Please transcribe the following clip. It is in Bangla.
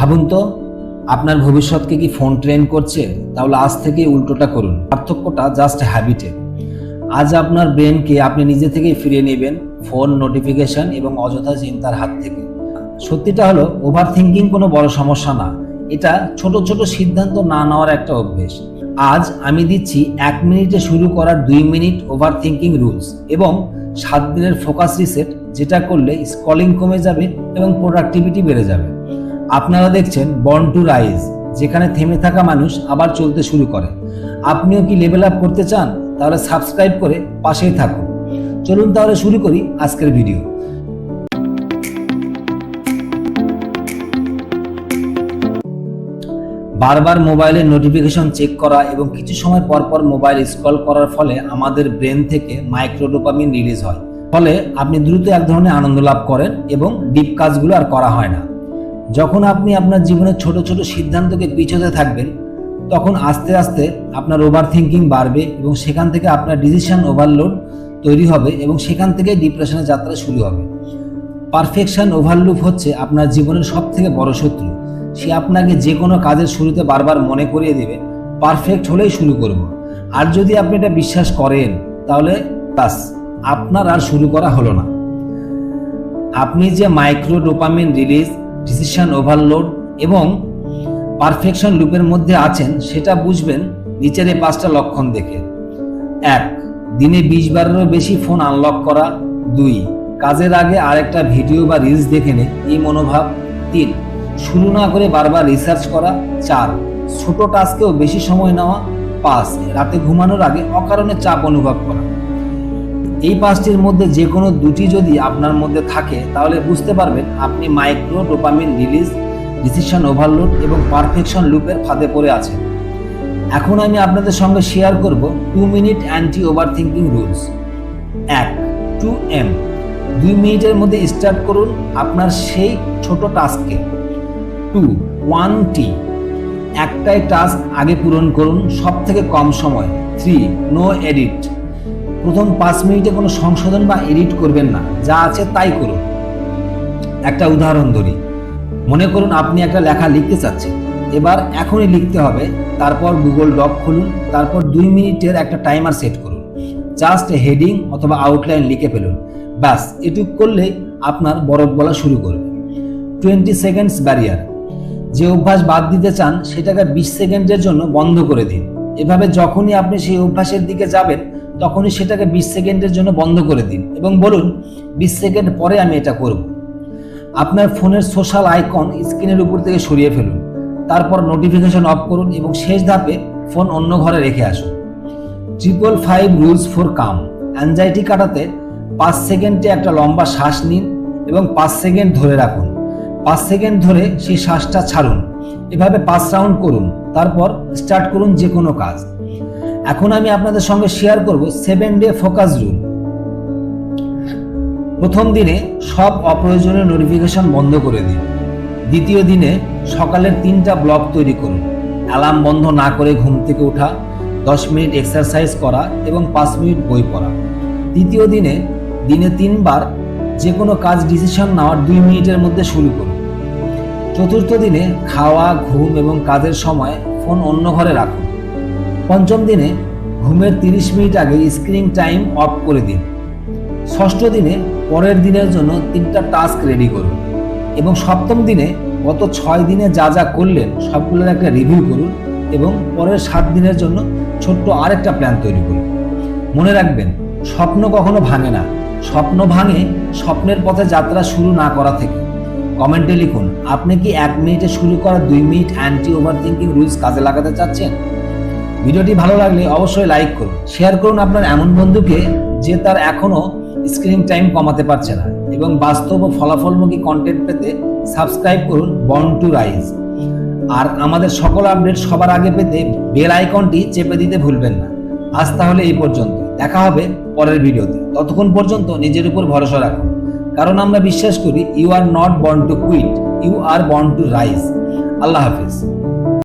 ভাবুন তো, আপনার ভবিষ্যৎকে কি ফোন ট্রেন করছে? তাহলে আজ থেকে উল্টোটা করুন। পার্থক্যটা জাস্ট হ্যাবিটে আজ আপনার ব্রেনকে আপনি নিজে থেকেই ফিরিয়ে নেবেন ফোন নোটিফিকেশন এবং অযথা চিন্তার হাত থেকে। সত্যিটা হলো ওভার থিঙ্কিং কোনো বড় সমস্যা না। এটা ছোট ছোট সিদ্ধান্ত না নেওয়ার একটা অভ্যেস। আজ আমি দিচ্ছি এক মিনিটে শুরু করার দুই মিনিট ওভার থিঙ্কিং রুলস এবং সাত দিনের ফোকাস রিসেট যেটা করলে স্কলিং কমে যাবে এবং প্রোডাক্টিভিটি বেড়ে যাবে। আপনারা দেখছেন বর্ন টু রাইজ যেখানে থেমে থাকা মানুষ আবার চলতে শুরু করে। আপনিও কি লেভেল আপ করতে চান? তাহলে সাবস্ক্রাইব করে পাশেই থাকুন। চলুন তাহলে শুরু করি আজকের ভিডিও বারবার মোবাইলের নোটিফিকেশন চেক করা এবং কিছু সময় পর পর মোবাইল স্ক্রল করার ফলে আমাদের ব্রেন থেকে মাইক্রোডোপামিন রিলিজ হয়। ফলে আপনি দ্রুত এক ধরনের আনন্দ লাভ করেন এবং ডিপ কাজগুলো আর করা হয় না। যখন আপনি আপনার জীবনের ছোট ছোট সিদ্ধান্তকে পিছোতে থাকবেন, তখন আস্তে আস্তে আপনার ওভার থিঙ্কিং বাড়বে এবং সেখান থেকে আপনার ডিসিশন ওভারলোড তৈরি হবে এবং সেখান থেকে ডিপ্রেশনের যাত্রা শুরু হবে। পারফেকশন ওভারলুপ হচ্ছে আপনার জীবনের সব থেকে বড় শত্রু। সে আপনাকে যে কোনো কাজের শুরুতে বারবার মনে করিয়ে দেবে পারফেক্ট হলেই শুরু করব। আর যদি আপনি এটা বিশ্বাস করেন, তাহলে বাস আপনার আর শুরু করা হলো না। আপনি যে micro dopamine release decision overload এবং পারফেকশন লুপের মধ্যে আছেন, সেটা বুঝবেন নিচের এই পাঁচটা লক্ষণ দেখে। এক, দিনে বিশ বারেরও বেশি ফোন আনলক করা। দুই, কাজের আগে আরেকটা ভিডিও বা রিলস দেখে নে এই মনোভাব। তিন, শুরু না করে বারবার রিসার্চ করা। চার, ছোট টাস্কেও বেশি সময় নেওয়া। পাঁচ, রাতে ঘুমানোর আগে অকারণে চাপ অনুভব করা। এই পাঁচটির মধ্যে যে কোনো দুটি যদি আপনার মধ্যে থাকে, তাহলে বুঝতে পারবেন আপনি micro dopamine release, decision overload এবং পারফেকশন লুপের ফাঁদে পড়ে আছেন। এখন আমি আপনাদের সঙ্গে শেয়ার করব two minute anti overthinking rules. এক, টু এম। দুই মিনিটের মধ্যে স্টার্ট করুন আপনার সেই ছোট টাস্ককে। Two, one T. একটাই টাস্ক আগে পূরণ করুন সব থেকে কম সময়। Three, no edit. প্রথম পাঁচ মিনিটে কোনো সংশোধন বা এডিট করবেন না। যা আছে তাই করুন। একটা উদাহরণ ধরি। মনে করুন আপনি একটা লেখা লিখতে চাচ্ছেন। এবার এখনই লিখতে হবে, তারপর গুগল ডক খুলুন, তারপর দুই মিনিটের একটা টাইমার সেট করুন। জাস্ট হেডিং অথবা আউটলাইন লিখে ফেলুন। ব্যাস, এটুক করলে আপনার বরফ বলা শুরু করবে। Twenty seconds barrier. যে অভ্যাস বাদ দিতে চান, সেটাকে বিশ সেকেন্ডের জন্য বন্ধ করে দিন। এভাবে যখনই আপনি সেই অভ্যাসের দিকে যাবেন তখনই সেটাকে বিশ সেকেন্ডের জন্য বন্ধ করে দিন এবং বলুন, বিশ সেকেন্ড পরে আমি এটা করব। আপনার ফোনের সোশ্যাল আইকন স্ক্রিনের উপর থেকে সরিয়ে ফেলুন, তারপর নোটিফিকেশন অফ করুন এবং শেষ ধাপে ফোন অন্য ঘরে রেখে আসুন। Triple five rules for calm. Anxiety কাটাতে পাঁচ সেকেন্ডে একটা লম্বা শ্বাস নিন এবং পাঁচ সেকেন্ড ধরে রাখুন। পাঁচ সেকেন্ড ধরে সেই শ্বাসটা ছাড়ুন। এভাবে পাঁচ রাউন্ড করুন, তারপর স্টার্ট করুন যে কোনো কাজ। এখন আমি আপনাদের সঙ্গে শেয়ার করব সেভেন ডে ফোকাস রুল প্রথম দিনে সব অপ্রয়োজনীয় নোটিফিকেশন বন্ধ করে দিন। দ্বিতীয় দিনে সকালের তিনটা ব্লক তৈরি করুন। অ্যালার্ম বন্ধ না করে ঘুম থেকে ওঠা, দশ মিনিট এক্সারসাইজ করা এবং পাঁচ মিনিট বই পড়া। তৃতীয় দিনে দিনে তিনবার যে কোনো কাজ ডিসিশন নেওয়ার দুই মিনিটের মধ্যে শুরু করুন। চতুর্থ দিনে খাওয়া, ঘুম এবং কাজের সময় ফোন অন্য ঘরে রাখুন। পঞ্চম দিনে ঘুমের তিরিশ মিনিট আগে স্ক্রিন টাইম অফ করে দিন। ষষ্ঠ দিনে পরের দিনের জন্য তিনটা টাস্ক রেডি করুন এবং সপ্তম দিনে গত ছয় দিনে যা যা করলেন সবগুলোর একটা রিভিউ করুন এবং পরের সাত দিনের জন্য ছোট্ট আরেকটা প্ল্যান তৈরি করুন। মনে রাখবেন, স্বপ্ন কখনো ভাঙে না। স্বপ্ন ভাঙে স্বপ্নের পথে যাত্রা শুরু না করা থেকে। কমেন্টে লিখুন, আপনি কি এক মিনিটে শুরু করা দুই minute anti overthinking rules কাজে লাগাতে চাচ্ছেন? ভিডিওটি ভালো লাগলে অবশ্যই লাইক করুন। শেয়ার করুন আপনার এমন বন্ধুকে যে তার এখনও স্ক্রিন টাইম কমাতে পারছে না। এবং বাস্তব ও ফলাফলমুখী কন্টেন্ট পেতে সাবস্ক্রাইব করুন বর্ন টু রাইজ আর আমাদের সকল আপডেট সবার আগে পেতে বেল আইকনটি চেপে দিতে ভুলবেন না। আজ তাহলে এই পর্যন্ত। দেখা হবে পরের ভিডিওতে। ততক্ষণ পর্যন্ত নিজের উপর ভরসা রাখুন। কারণ আমরা বিশ্বাস করি you are not born to quit you are born to rise Allah Hafiz.